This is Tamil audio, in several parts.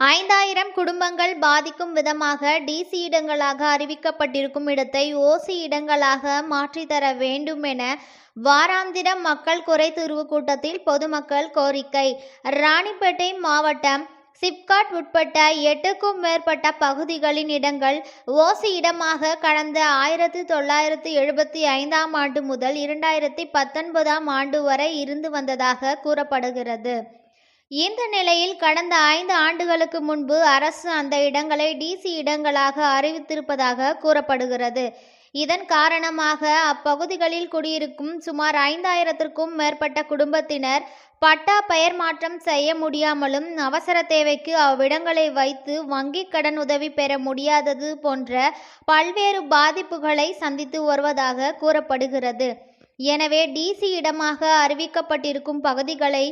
ஐந்தாயிரம் குடும்பங்கள் பாதிக்கும் விதமாக டிசி இடங்களாக அறிவிக்கப்பட்டிருக்கும் இடத்தை ஓசி இடங்களாக மாற்றித்தர வேண்டும் என வாராந்திர மக்கள் குறை தீர்வு கூட்டத்தில் பொதுமக்கள் கோரிக்கை. ராணிப்பேட்டை மாவட்டம் சிப்காட் உட்பட்ட எட்டுக்கும் மேற்பட்ட பகுதிகளின் இடங்கள் ஓசி இடமாக கடந்த ஆயிரத்தி தொள்ளாயிரத்தி எழுபத்தி ஐந்தாம் ஆண்டு முதல் இரண்டாயிரத்தி பத்தொன்பதாம் ஆண்டு வரை இருந்து வந்ததாக கூறப்படுகிறது. இந்த நிலையில் கடந்த ஐந்து ஆண்டுகளுக்கு முன்பு அரசு அந்த இடங்களை டிசி இடங்களாக அறிவித்திருப்பதாக கூறப்படுகிறது. இதன் காரணமாக அப்பகுதிகளில் குடியிருக்கும் சுமார் ஐந்தாயிரத்திற்கும் மேற்பட்ட குடும்பத்தினர் பட்டா பெயர் மாற்றம் செய்ய முடியாமலும் அவசர தேவைக்கு அவ்விடங்களை வைத்து வங்கிக் கடன் உதவி பெற முடியாதது போன்ற பல்வேறு பாதிப்புகளை சந்தித்து வருவதாக கூறப்படுகிறது. எனவே டிசி இடமாக அறிவிக்கப்பட்டிருக்கும் பகுதிகளை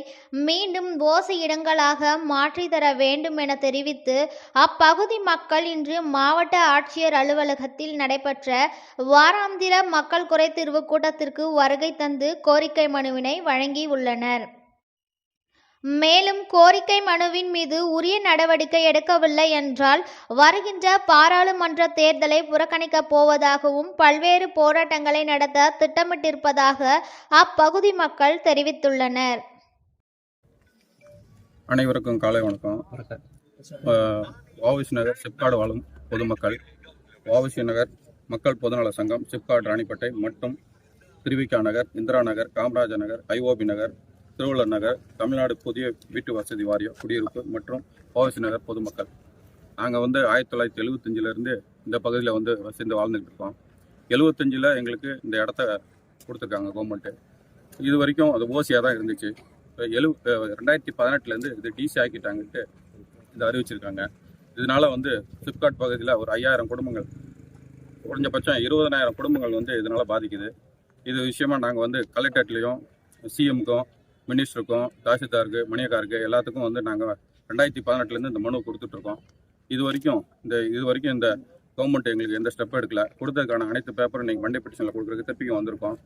மீண்டும் ஓசி இடங்களாக மாற்றித்தர வேண்டும் என தெரிவித்து அப்பகுதி மக்கள் இன்று மாவட்ட ஆட்சியர் அலுவலகத்தில் நடைபெற்ற வாராந்திர மக்கள் குறைதீர்வு கூட்டத்திற்கு வருகை தந்து கோரிக்கை மனுவினை வழங்கியுள்ளனர். மேலும் கோரிக்கை மனுவின் மீது உரிய நடவடிக்கை எடுக்கவில்லை என்றால் வருகின்ற பாராளுமன்ற தேர்தலை புறக்கணிக்கப் போவதாகவும் பல்வேறு போராட்டங்களை நடத்த திட்டமிட்டிருப்பதாக அப்பகுதி மக்கள் தெரிவித்துள்ளனர். அனைவருக்கும் காலை வணக்கம். வாவிசி நகர் சிப்காடு வாழும் பொதுமக்கள் வாவிசி நகர் மக்கள் பொதுநல சங்கம் சிப்காடு ராணிப்பேட்டை மற்றும் திருவிக்கா நகர் இந்திரா நகர் காமராஜர் நகர் ஐஓபி நகர் திருவள்ளுவர் நகர் தமிழ்நாடு புதிய வீட்டு வசதி வாரியம் குடியிருப்பு மற்றும் ஓவசி நகர் பொதுமக்கள். நாங்கள் வந்து ஆயிரத்தி தொள்ளாயிரத்தி எழுபத்தஞ்சிலேருந்து இந்த பகுதியில் வந்து வசிந்து வாழ்ந்துட்டு இருக்கோம் எழுபத்தஞ்சில் எங்களுக்கு இந்த இடத்த கொடுத்துருக்காங்க கவர்மெண்ட்டு இது வரைக்கும் அது ஓசியாக தான் இருந்துச்சு. இப்போ எழு ரெண்டாயிரத்தி பதினெட்டுலேருந்து இது டிசி ஆக்கிட்டாங்கன்ட்டு இது அறிவிச்சிருக்காங்க. இதனால வந்து ஃப்ளிப்கார்ட் பகுதியில் ஒரு ஐயாயிரம் குடும்பங்கள் குறைஞ்சபட்சம் இருபதனாயிரம் குடும்பங்கள் வந்து இதனால் பாதிக்குது. இது விஷயமா நாங்கள் வந்து கலெக்டர்லேயும் சிஎம்க்கும் மினிஸ்டருக்கும் தாசில்தாருக்கு மணியக்காருக்கு எல்லாத்துக்கும் வந்து நாங்கள் ரெண்டாயிரத்தி பதினெட்டுலேருந்து இந்த மனு கொடுத்துட்ருக்கோம் இது வரைக்கும் இந்த இது வரைக்கும் இந்த கவர்மெண்ட் எங்களுக்கு எந்த ஸ்டெப் எடுக்கல. கொடுத்ததுக்கான அனைத்து பேப்பரும் நீங்கள் மண்டே பெட்டிஷனில் கொடுக்குறதுக்கு திருப்பியும் வந்திருக்கோம்.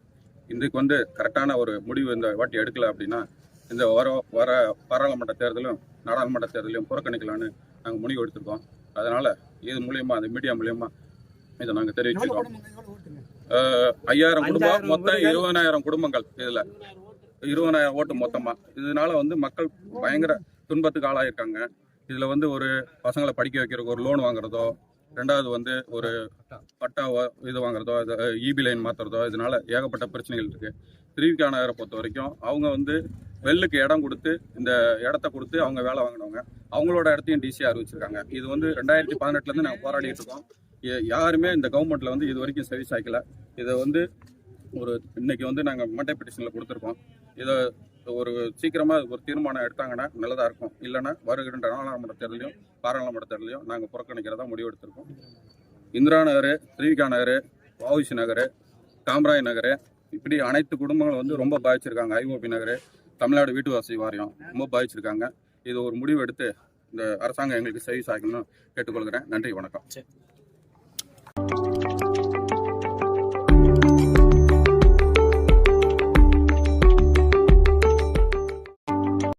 இதுக்கு வந்து கரெக்டான ஒரு முடிவு இந்த வாட்டி எடுக்கல அப்படின்னா இந்த வர வர பாராளுமன்ற தேர்தலும் நாடாளுமன்ற தேர்தலையும் புறக்கணிக்கலான்னு நாங்கள் முடிவு எடுத்திருக்கோம். அதனால் இது மூலியமாக அந்த மீடியா மூலியமாக இதை நாங்கள் தெரிவிச்சிருக்கோம். ஐயாயிரம் குடும்பம் மொத்தம் இருபதனாயிரம் குடும்பங்கள் இதில். இருபதனாயிரம் ஓட்டு மொத்தமாக இதனால வந்து மக்கள் பயங்கர துன்பத்துக்கு ஆளாயிருக்காங்க. இதில் வந்து ஒரு பசங்களை படிக்க வைக்கிறதுக்கு ஒரு லோன் வாங்குறதோ ரெண்டாவது வந்து ஒரு பட்டாவோ இது வாங்குறதோ இபி லைன் மாற்றுறதோ இதனால ஏகப்பட்ட பிரச்சனைகள் இருக்கு. திருவிக்கா நகரை பொறுத்த வரைக்கும் அவங்க வந்து வெள்ளுக்கு இடம் கொடுத்து இந்த இடத்த கொடுத்து அவங்க வேலை வாங்கினவங்க. அவங்களோட இடத்தையும் டிசி அறிவிச்சிருக்காங்க இது வந்து ரெண்டாயிரத்தி பதினெட்டுலேருந்து நாங்கள் போராடிட்டு இருக்கோம். யாருமே இந்த கவர்மெண்ட்ல வந்து இது வரைக்கும் சர்வீஸ் சாய்க்கல இதை வந்து ஒரு இன்னைக்கு வந்து நாங்கள் மண்டே பெட்டிஷனில் கொடுத்துருக்கோம். இதை ஒரு சீக்கிரமாக ஒரு தீர்மானம் எடுத்தாங்கன்னா நல்லதாக இருக்கும். இல்லைன்னா வருகின்ற நாடாளுமன்ற தேர்தலையும் பாராளுமன்ற தேர்தலையும் நாங்கள் புறக்கணிக்கிறதா முடிவு எடுத்திருக்கோம். இந்திரா நகர் திருவிகா நகர் வாவிசி நகர் காமராய் நகர் இப்படி அனைத்து குடும்பங்களும் வந்து ரொம்ப பாதிச்சிருக்காங்க. ஐஓபி நகர் தமிழ்நாடு வீட்டு வசதி வாரியம் ரொம்ப பாதிச்சிருக்காங்க. இது ஒரு முடிவு எடுத்து இந்த அரசாங்கம் எங்களுக்கு சர்வீஸ் ஆகணும்னு கேட்டுக்கொள்கிறேன். நன்றி வணக்கம்.